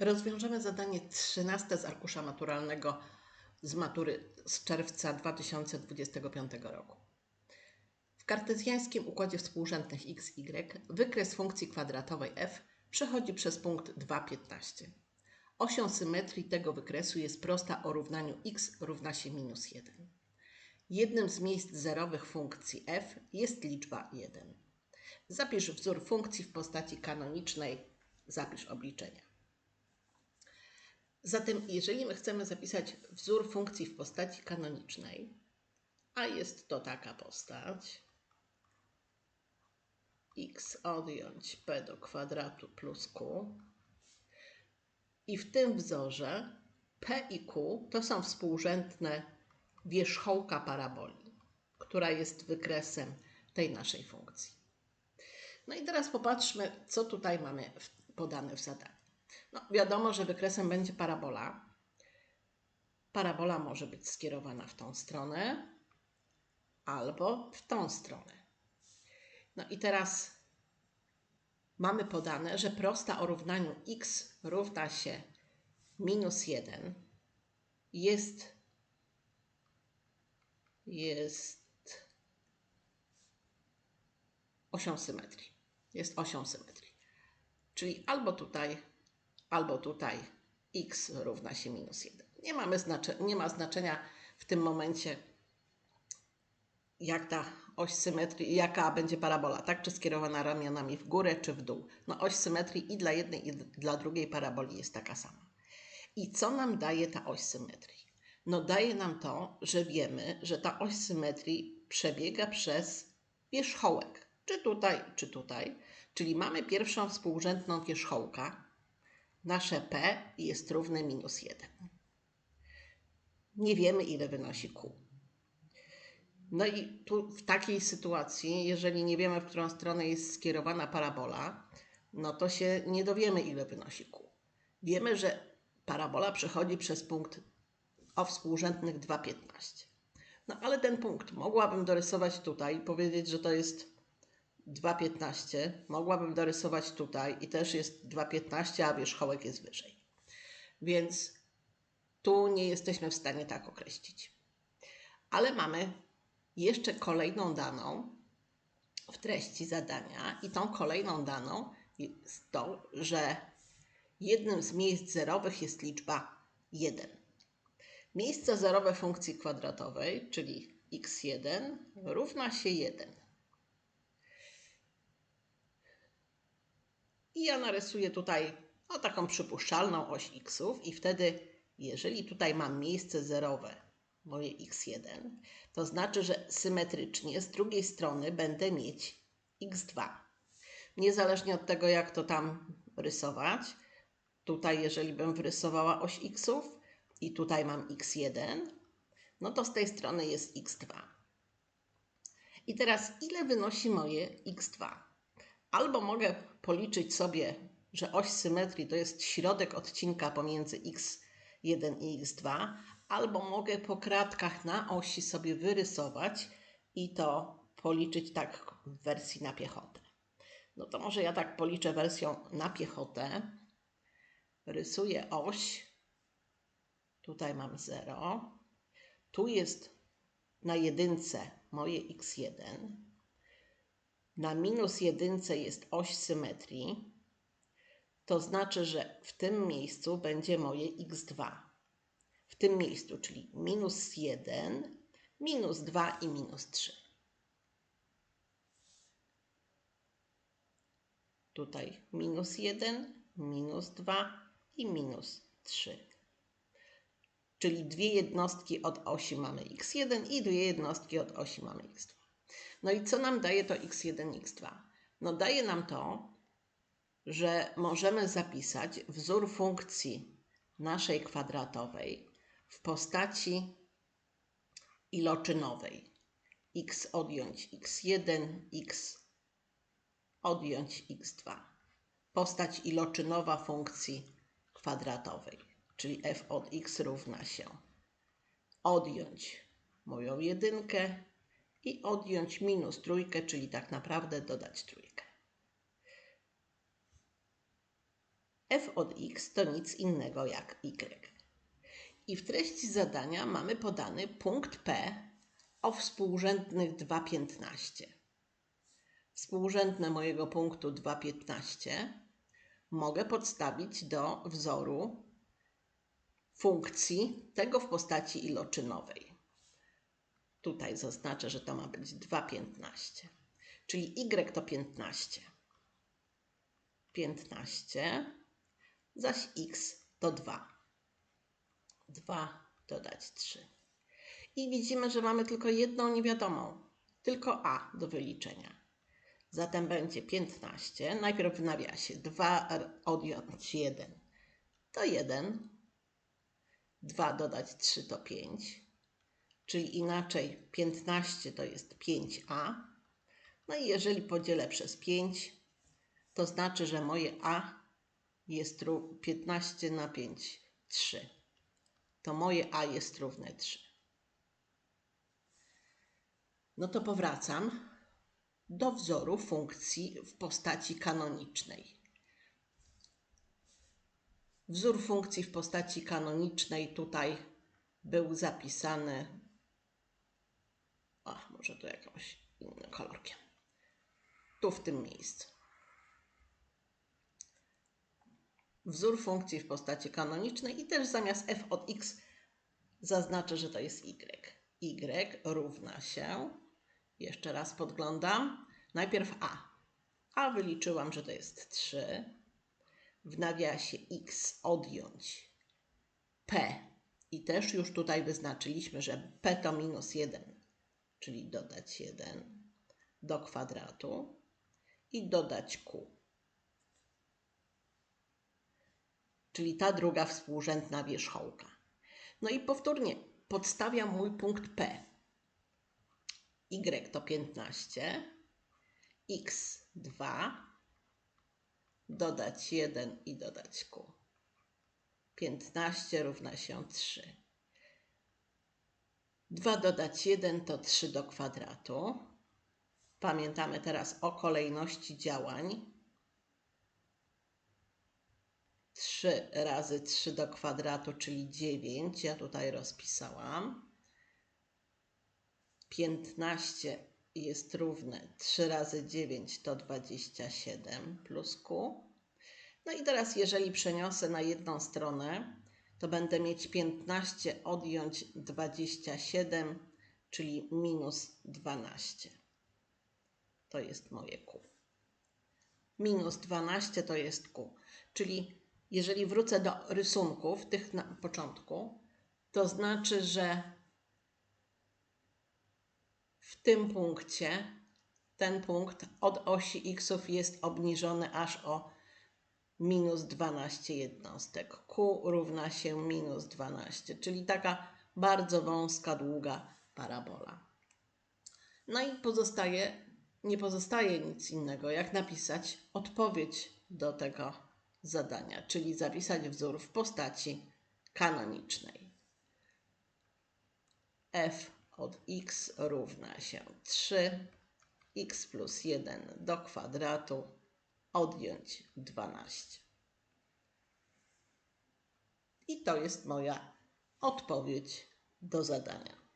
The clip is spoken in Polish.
Rozwiążemy zadanie 13 z arkusza maturalnego z matury z czerwca 2025 roku. W kartezjańskim układzie współrzędnych x, y wykres funkcji kwadratowej f przechodzi przez punkt 2,15. Osią symetrii tego wykresu jest prosta o równaniu x równa się minus 1. Jednym z miejsc zerowych funkcji f jest liczba 1. Zapisz wzór funkcji w postaci kanonicznej, zapisz obliczenia. Zatem, jeżeli my chcemy zapisać wzór funkcji w postaci kanonicznej, a jest to taka postać, x odjąć p do kwadratu plus q, i w tym wzorze p i q to są współrzędne wierzchołka paraboli, która jest wykresem tej naszej funkcji. No i teraz popatrzmy, co tutaj mamy podane w zadaniu. No, wiadomo, że wykresem będzie parabola. Parabola może być skierowana w tą stronę albo w tą stronę. No i teraz mamy podane, że prosta o równaniu x równa się minus 1 jest, jest osią symetrii. Jest osią symetrii. Czyli albo tutaj albo tutaj x równa się minus 1. Nie, mamy znacze nie ma znaczenia w tym momencie, jak ta oś symetrii, jaka będzie parabola, tak? Czy skierowana ramionami w górę, czy w dół. No oś symetrii i dla jednej, i dla drugiej paraboli jest taka sama. I co nam daje ta oś symetrii? No daje nam to, że wiemy, że ta oś symetrii przebiega przez wierzchołek, czy tutaj, czy tutaj. Czyli mamy pierwszą współrzędną wierzchołka, nasze p jest równe minus 1. Nie wiemy, ile wynosi q. No i tu w takiej sytuacji, jeżeli nie wiemy, w którą stronę jest skierowana parabola, no to się nie dowiemy, ile wynosi q. Wiemy, że parabola przechodzi przez punkt o współrzędnych 2,15. No ale ten punkt mogłabym dorysować tutaj i powiedzieć, że to jest 2,15 mogłabym dorysować tutaj i też jest 2,15, a wierzchołek jest wyżej. Więc tu nie jesteśmy w stanie tak określić. Ale mamy jeszcze kolejną daną w treści zadania i tą kolejną daną jest to, że jednym z miejsc zerowych jest liczba 1. Miejsce zerowe funkcji kwadratowej, czyli x1 równa się 1. I ja narysuję tutaj no, taką przypuszczalną oś xów i wtedy, jeżeli tutaj mam miejsce zerowe, moje x1, to znaczy, że symetrycznie z drugiej strony będę mieć x2. Niezależnie od tego, jak to tam rysować, tutaj jeżeli bym wyrysowała oś xów i tutaj mam x1, no to z tej strony jest x2. I teraz ile wynosi moje x2? Albo mogę policzyć sobie, że oś symetrii to jest środek odcinka pomiędzy x1 i x2, albo mogę po kratkach na osi sobie wyrysować i to policzyć tak w wersji na piechotę. No to może ja tak policzę wersją na piechotę. Rysuję oś. Tutaj mam 0. Tu jest na jedynce moje x1 na minus jedynce jest oś symetrii, to znaczy, że w tym miejscu będzie moje x2. W tym miejscu, czyli minus 1, minus 2 i minus 3. Tutaj minus 1, minus 2 i minus 3. Czyli dwie jednostki od osi mamy x1 i dwie jednostki od osi mamy x2. No i co nam daje to x1, x2? No daje nam to, że możemy zapisać wzór funkcji naszej kwadratowej w postaci iloczynowej. x odjąć x1, x odjąć x2. Postać iloczynowa funkcji kwadratowej, czyli f od x równa się odjąć moją jedynkę i odjąć minus trójkę, czyli tak naprawdę dodać trójkę. f od x to nic innego jak y. I w treści zadania mamy podany punkt P o współrzędnych 2,15. Współrzędne mojego punktu 2,15 mogę podstawić do wzoru funkcji tego w postaci iloczynowej. Tutaj zaznaczę, że to ma być 2,15, czyli y to 15. 15, zaś x to 2. 2 dodać 3. I widzimy, że mamy tylko jedną niewiadomą, tylko a do wyliczenia. Zatem będzie 15. Najpierw w nawiasie 2 odjąć 1 to 1. 2 dodać 3 to 5. Czyli inaczej 15 to jest 5a. No i jeżeli podzielę przez 5, to znaczy, że moje a jest 15 na 5, 3. To moje a jest równe 3. No to powracam do wzoru funkcji w postaci kanonicznej. Wzór funkcji w postaci kanonicznej tutaj był zapisany. O, może to jakimś innym kolorkiem. Tu w tym miejscu. Wzór funkcji w postaci kanonicznej i też zamiast f od x zaznaczę, że to jest y. y równa się jeszcze raz podglądam. Najpierw A. A wyliczyłam, że to jest 3. W nawiasie X odjąć P. I też już tutaj wyznaczyliśmy, że P to minus 1, czyli dodać 1 do kwadratu i dodać Q. Czyli ta druga współrzędna wierzchołka. No i powtórnie podstawiam mój punkt P y to 15, x 2, dodać 1 i dodać q. 15 równa się 3. 2 dodać 1 to 3 do kwadratu. Pamiętamy teraz o kolejności działań. 3 razy 3 do kwadratu, czyli 9. Ja tutaj rozpisałam. 15 jest równe 3 razy 9 to 27 plus Q. No i teraz jeżeli przeniosę na jedną stronę, to będę mieć 15 odjąć 27, czyli minus 12. To jest moje Q. Minus 12 to jest Q. Czyli jeżeli wrócę do rysunków, tych na początku, to znaczy, że w tym punkcie ten punkt od osi x jest obniżony aż o minus 12 jednostek. Q równa się minus 12, czyli taka bardzo wąska, długa parabola. No i pozostaje, nie pozostaje nic innego, jak napisać odpowiedź do tego zadania, czyli zapisać wzór w postaci kanonicznej. f od x równa się 3, x plus 1 do kwadratu odjąć 12. I to jest moja odpowiedź do zadania.